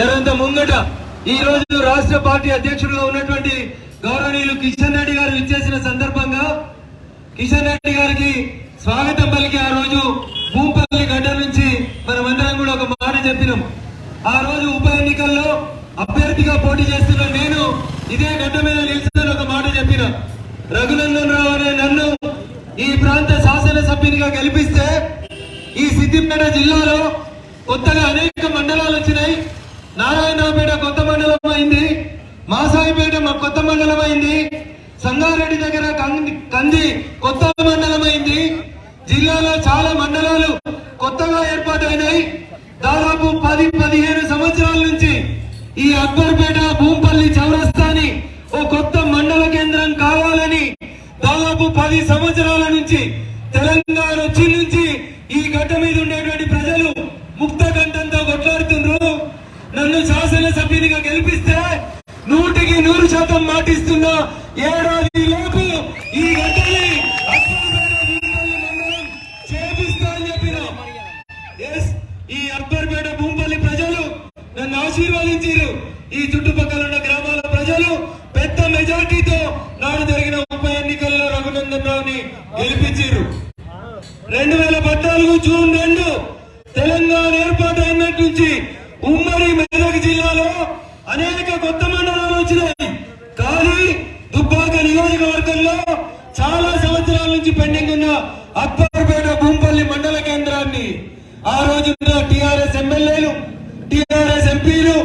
జరంత ముంగట ఈ రోజు రాష్ట్ర పార్టీ అధ్యక్షుడిగా ఉన్నటువంటి గౌరవనీయులు కిషన్ రెడ్డి గారు ఇచ్చేసిన సందర్భంగా కిషన్ రెడ్డి గారికి స్వాగతం పలికి ఆ రోజు భూపల్లి గడ్డ నుంచి మనమందరం కూడా ఒక మాట చెప్పినాం. ఆ రోజు ఉప ఎన్నికల్లో అభ్యర్థిగా పోటీ చేస్తున్న నేను ఇదే గడ్డ మీద నిలిచిందని ఒక మాట చెప్పిన. రఘునందన్ రావు అనే నన్ను ఈ ప్రాంత శాసనసభ్యునిగా గెలిపిస్తే ఈ సిద్దిపేట జిల్లాలో కొత్తగా అనేక మండలాలు వచ్చిన నారాయణపేట కొత్త మండలం అయింది. మాసాయిపేట మా కొత్త మండలం అయింది. సంగారెడ్డి దగ్గర కంది కంది కొత్త మండలం అయింది. జిల్లాలో చాలా మండలాలు కొత్తగా ఏర్పాటైనాయి. దాదాపు పది పదిహేను సంవత్సరాల నుంచి ఈ అక్బర్పేట భూంపల్లి చౌరస్తాని ఓ కొత్త మండల కేంద్రం కావాలని దాదాపు పది సంవత్సరాల నుంచి తెలంగాణ వచ్చి నుంచి ఈ గడ్డ మీద ఉండేటువంటి ప్రజలు ముక్త కంఠంతో కొట్లాడుతుండ్రు నన్ను శాసనసభ్యునిగా గెలిపిస్తే నూటికి నూరు శాతం మాటిస్తున్న ఏడాది లోపు ఈ గడ్డని చేపిస్తా అని చెప్పిన ఈ అక్బర్పేట భూంపల్లి ప్రజలు నన్ను ఆశీర్వదించారు. ఈ చుట్టుపక్కల ఉన్న గ్రామాల ప్రజలు పెద్ద మెజార్టీతో నాడు జరిగిన ఉప ఎన్నికల్లో రఘునందన్ రావుని గెలిపించారు రెండు వేల పద్నాలుగు జూన్ రెండు తెలంగాణ ఏర్పాటు అయినట్టు నుంచి ఉమ్మడి మెదక్ జిల్లాలో అనేక కొత్త మండలాలు వచ్చినాయి కానీ దుబ్బాక నియోజకవర్గంలో చాలా సంవత్సరాల నుంచి పెండింగ్ ఉన్న అక్బర్పేట భూంపల్లి మండల కేంద్రాన్ని ఆ రోజున టిఆర్ఎస్ ఎమ్మెల్యేలు టిఆర్ఎస్ ఎంపీలు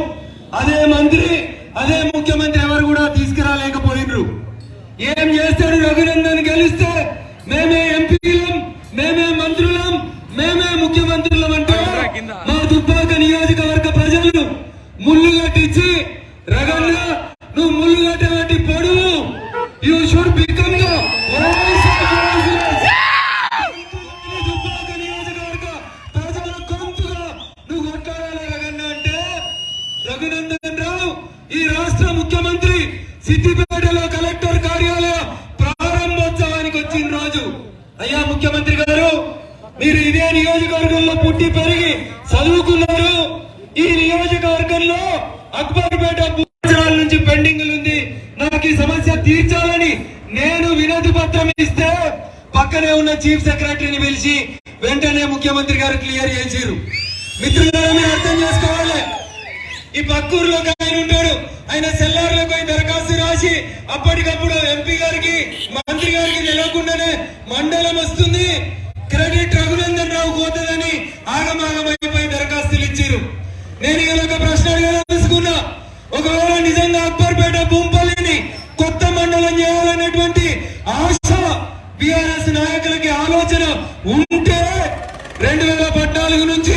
అదే మంత్రి అదే ముఖ్యమంత్రి ఎవరు కూడా తీసుకురాలేకపోయినరు. ఏం చేస్తాడు రఘునందన్ గెలిస్తే మేమే ఎంపీలం మేమే మంత్రులం మేమే ముఖ్యమంత్రులం అంటే మా దుబ్బాక నియోజకవర్గ ప్రజలు ముళ్ళు కట్టించి రగన్న ఇదే నియోజకవర్గంలో పుట్టి పెరిగి చదువుకున్నారు ఈ నియోజకవర్గంలో అక్బర్పేట సంవత్సరాల నుంచి పెండింగ్ ఉంది. నాకు ఈ సమస్య తీర్చాలని నేను వినతి పత్రం ఇస్తే పక్కనే ఉన్న చీఫ్ సెక్రటరీని పిలిచి వెంటనే ముఖ్యమంత్రి గారు క్లియర్ చేసిరు మిత్రులారా మీరు అర్థం చేసుకోవాలి. ఈ పక్కూరులో ఒక ఆయన ఉంటాడు. ఆయన సెల్లార్లో పోయి దరఖాస్తు రాసి అప్పటికప్పుడు ఎంపీ గారికి మంత్రి గారికి తెలియకుండానే మండలం వస్తుంది. క్రెడిట్ రఘునందన్ రావు పోతుందని ఆగమాగమైపోయి దరఖాస్తులు ఇచ్చారు. నేను ఇలా ఒక ప్రశ్న అడగదలుచుకున్నా ఒకవేళ నిజంగా అక్బర్పేట భూంపల్లిని కొత్త మండలం చేయాలనేటువంటి ఆశ బిఆర్ఎస్ నాయకులకి ఆలోచన ఉంటే రెండు వేల పద్నాలుగు నుంచి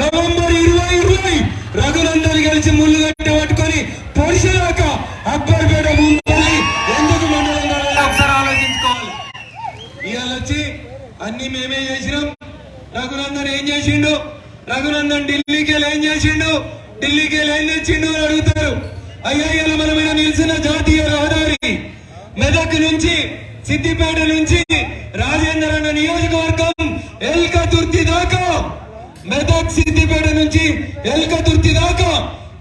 నవంబర్ ఇరవై ఇరవై రఘునందన్ గెలిచి ముళ్ళు మేమే చేసినాం. రఘునందన్ ఏం చేసిండు? రఘునందన్ ఢిల్లీకి వెళ్ళి ఏం చేసిండు? ఢిల్లీకి వెళ్ళి ఏం తెచ్చిండు అని అడుగుతారు. అయ్యా మనమైన నిలిచిన జాతీయ రహదారి మెదక్ నుంచి సిద్దిపేట నుంచి రాజేంద్ర అన్న నియోజకవర్గం ఎల్కతుర్తి దాకా. మెదక్ సిద్దిపేట నుంచి ఎల్కతుర్తి దాకా.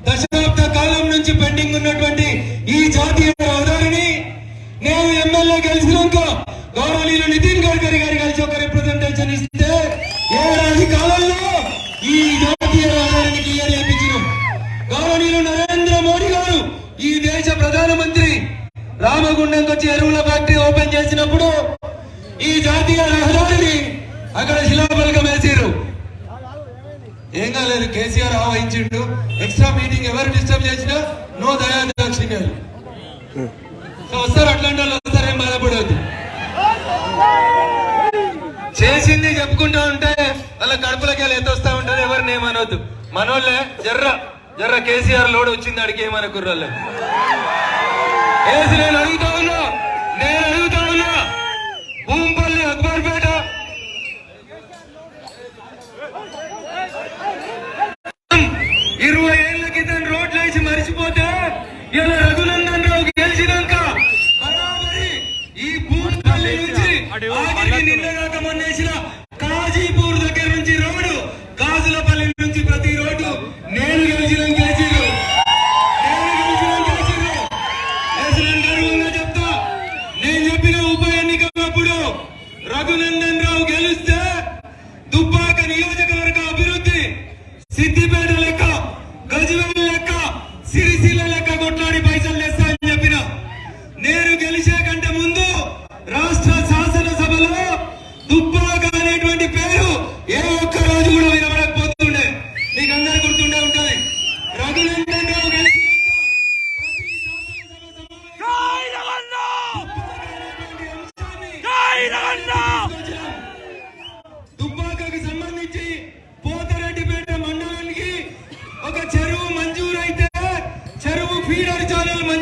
దశాబ్ద కాలం నుంచి పెండింగ్ ఉన్నటువంటి వచ్చి ఎరువుల ఫ్యాక్టరీ ఓపెన్ చేసినప్పుడు ఈ జాతీయ రహదారిని అక్కడ శిలాఫలకం వేసారు ఏం కాలేదు కేసీఆర్ ఆవహించిండు. ఎక్స్ట్రా మీటింగ్ ఎవరు డిస్టర్బ్ చేసినా నో దయాదాక్షిణ్యాలు. సో వస్తారు అట్లాంటి వాళ్ళు వస్తారేం బాధపడవద్దు. చేసింది చెప్పుకుంటూ ఉంటే వాళ్ళ కడుపులకి వెళ్ళి ఎత్తొస్తా ఉంటారు ఎవరిని ఏమనవద్దు మనోళ్ళే జర్ర జర్ర కేసీఆర్ లోడ్ వచ్చింది అడిగి ఏమన ఏసి నేను అడుగుతా ఉన్నా? నేను అడుగుతా ఉన్నా? భూంపల్లి అక్బర్పేట. ఇరవై ఏళ్ళ క్రితం రోడ్లు వేసి మరిచిపోతే ఇలా അഭിനന്ദ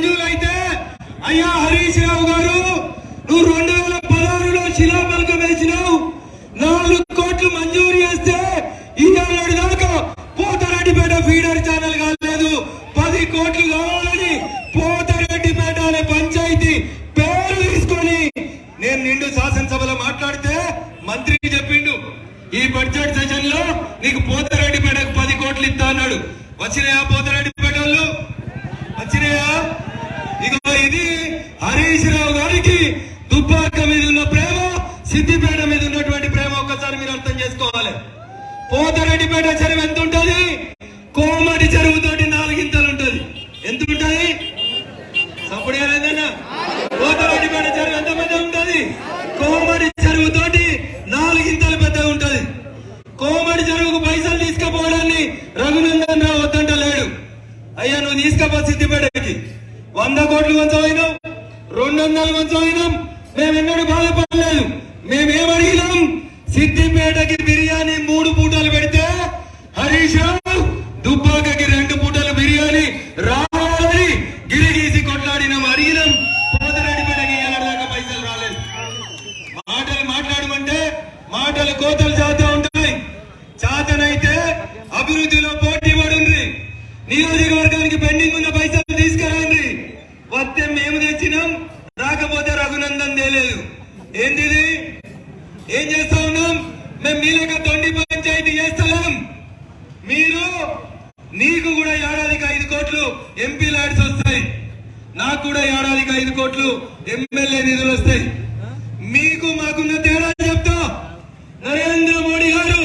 అయ్యా హరీష్ రావు గారు నువ్వు రెండు వేల పదహారులో శిలాఫలకం వేసినావు. నాలుగు కోట్లు మంజూరు చేస్తే ఇవాళ దాకా పోతరెడ్డిపేట ఫీడర్ ఛానల్ కాలేదు. పది కోట్లు కావాలని పోతరెడ్డిపేట అనే పంచాయతీ పేరు తీసుకొని నేను నిండు శాసనసభలో మాట్లాడితే మంత్రి చెప్పిండు ఈ బడ్జెట్ సెషన్లో నీకు పోతరెడ్డిపేటకు పది కోట్లు ఇస్తా అన్నాడు. వచ్చినాయా పోతరెడ్డిపేట వాళ్ళు వచ్చినాయా ఇదిగో ఇది హరీష్ రావు గారికి దుబ్బాక మీద ఉన్న ప్రేమ సిద్దిపేట మీద ఉన్నటువంటి ప్రేమ ఒక్కసారి మీరు అర్థం చేసుకోవాలి పోతరెడ్డిపేట చెరువు ఎంత ఉంటది కోమటి చెరువుతోటి నాలుగింతలు ఉంటది ఎంత ఉంటది సప్పుడు ఏదైనా పోతరెడ్డిపేట చెరువు ఎంత పెద్ద ఉంటది కోమటి చెరువుతోటి నాలుగింతలు పెద్ద ఉంటది కోమటి చెరువుకు పైసలు తీసుకుపోవడాన్ని రఘునందన్ రావు వద్దంట లేడు అయ్యా నువ్వు తీసుకపో సిద్దిపేటకి వంద రెండు వందలు కొంచెమైనాం మేము ఎన్నడూ బాధపడలేదు. మేమేం అడిగినాం సిద్దిపేటకి బిర్యానీ మూడు పూటలు పెడితే హరీష్ దుబ్బాకకి రెండు పూటలు బిర్యానీ రావాలని గిరిగీసి కొట్లాడినాం అడిగినాం. పోతరెడ్డిపేటకి ఏడాదిదాకా పైసలు రాలేదు. మాటలు మాట్లాడమంటే మాటలు కోతలు చేస్తూ ఉంటాయి. చేతనైతే అభివృద్ధిలో పోటీ పడుండ్రి. నియోజకవర్గానికి పెండింగ్ ఉన్న పైసలు తీసుకురండి వస్తే మేము తెచ్చినాం రాకపోతే రఘునందన్ తేలేదు ఏంటిది ఏం చేస్తా ఉన్నాం మేము మీ లెక్క తొండి పంచాయతీ చేస్తలేం మీరు నీకు కూడా ఏడాదికి ఐదు కోట్లు ఎంపీ లాడ్స్ వస్తాయి. నాకు కూడా ఏడాదికి ఐదు కోట్లు ఎమ్మెల్యే నిధులు వస్తాయి మీకు మాకున్న తేడా చెప్తా నరేంద్ర మోడీ గారు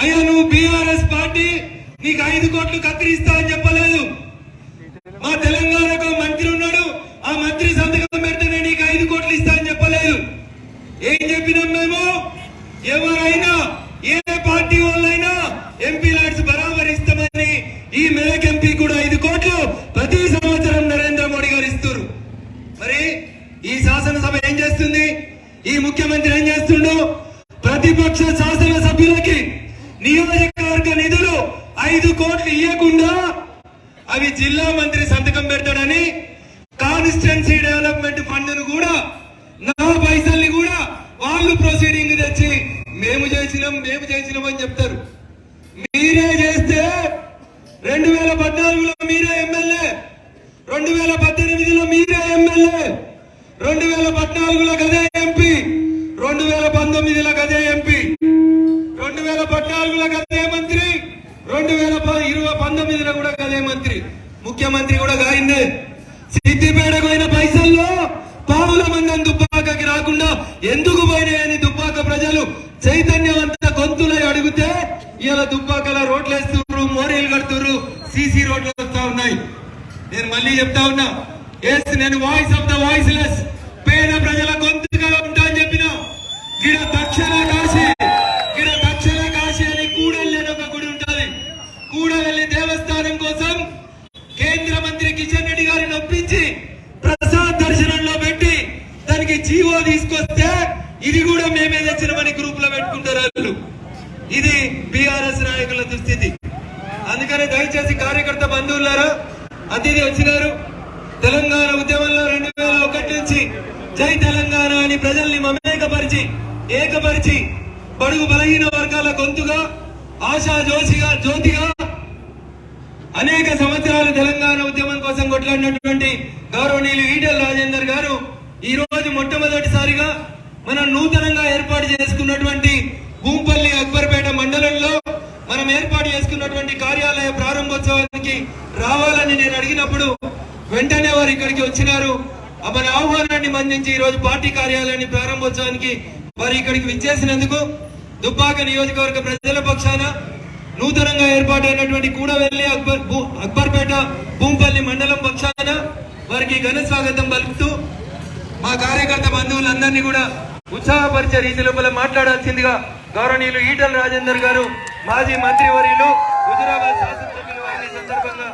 అయ్యా నువ్వు బీఆర్ఎస్ పార్టీ నీకు ఐదు కోట్లు కత్తిరిస్తా అని చెప్పలేదు మా తెలంగాణకు ఒక మంత్రి ఉన్నాడు ఆ మంత్రి సంతకం పెడితేనే నీకు ఐదు కోట్లు ఇస్తా అని చెప్పలేదు ఏం చెప్పినాం మేము ఎవరైనా ఏ పార్టీ వాళ్ళైనా ఎంపీ ల్యాడ్స్ బరాబర్ ఇస్తామని ఈ మేక్ ఎంపీ కూడా ఐదు కోట్లు ప్రతి సంవత్సరం నరేంద్ర మోడీ గారు ఇస్తారు మరి ఈ శాసనసభ ఏం చేస్తుంది ఈ ముఖ్యమంత్రి ఏం చేస్తుండో ప్రతిపక్ష శాసన సభ్యులకి నియోజకవర్గ నిధులు ఐదు కోట్లు ఇవ్వకుండా అవి జిల్లా మంత్రి సంతకం పెడతాడని కాన్స్టిట్యున్సీ డెవలప్మెంట్ ఫండ్ను కూడా నా పైసల్ని కూడా వాళ్ళు ప్రొసీడింగ్ తెచ్చి మేము చేసినాం మేము చేసినాం అని చెప్తారు. మీరే చేస్తే రెండు వేల పద్నాలుగులో మీరే ఎమ్మెల్యే రెండు వేల పద్దెనిమిదిలో మీరే ఎమ్మెల్యే రెండు వేల పద్నాలుగులో గదే ఎంపీ రెండు వేల పంతొమ్మిదిలో గదే ఎంపీ రెండు వేల పద్నాలుగులో గదే మంత్రి రెండు వేల ఇరవై పంతొమ్మిదిలో కూడా గదే మంత్రి. ముఖ్యమంత్రి కూడా కాయిందే సిద్దిపేటకు పోయిన పైసల్లో పావుల మందం దుబ్బాకకి రాకుండా ఎందుకు పోయినాయని దుబ్బాక ప్రజలు చైతన్యవంత గొంతులై అడిగితే ఇలా దుబ్బాకల రోడ్లు వేస్తున్నారు మోరీలు కడుతున్నారు సీసీ రోడ్లు వస్తా ఉన్నాయి. నేను మళ్ళీ చెప్తా ఉన్నా ఎస్ నేను voice of the voiceless పేద ప్రజల గొంతుగా ఉంటా అని చెప్పిన గిడ దక్షిణ కాశీ గిడ దక్షిణ కాశీ అని కూడలి అని ఒక గుడి ఉంటది కూడలి దేవస్థానం కోసం కేంద్ర మంత్రి కిషన్ రెడ్డి గారిని ఒప్పించి ప్రసాద్ దర్శనంలో పెట్టి దానికి జీవో తీసుకొస్తే ఇది కూడా మేమే తెచ్చినమని గ్రూప్లో పెట్టుకుంటారు వాళ్ళు ఇది బీఆర్ఎస్ నాయకుల దుస్థితి అందుకని దయచేసి కార్యకర్త బంధువులారా అతిథి వచ్చినారు. తెలంగాణ ఉద్యమంలో రెండు వేల ఒకటి నుంచి జై తెలంగాణ అని ప్రజల్ని మమేకపరిచి ఏకపరిచి బడుగు బలహీన వర్గాల గొంతుగా ఆశా జోషిగా జ్యోతిగా అనేక సంవత్సరాలు తెలంగాణ ఉద్యమం కోసం కొట్లాడినటువంటి గౌరవనీయులు ఈటెల రాజేందర్ గారు ఈ రోజు మొట్టమొదటిసారిగా మనం నూతనంగా ఏర్పాటు చేసుకున్నటువంటి భూంపల్లి అక్బర్పేట మండలంలో మనం ఏర్పాటు చేసుకున్నటువంటి కార్యాలయ ప్రారంభోత్సవాలు రావాలని నేను అడిగినప్పుడు వెంటనే వారు ఇక్కడికి వచ్చినారు. మన ఆహ్వానాన్ని మందించి ఈరోజు పార్టీ కార్యాలయాన్ని ప్రారంభోత్సవానికి వారు ఇక్కడికి విచ్చేసినందుకు దుబ్బాక నియోజకవర్గ ప్రజల పక్షాన నూతనంగా ఏర్పాటైనటువంటి కూడవెల్లి అక్బర్ భూ- అక్బర్పేట భూంపల్లి మండలం పక్షాన వారికి ఘన స్వాగతం పలుకుతూ మా కార్యకర్త బంధువులందరినీ కూడా ఉత్సాహపరిచే రీతి లోపల మాట్లాడాల్సిందిగా గౌరవనీయులు ఈటల రాజేందర్ గారు మాజీ మంత్రివర్యులు హుజురాబాద్ శాసనసభ్యులు వారిని సందర్భంగా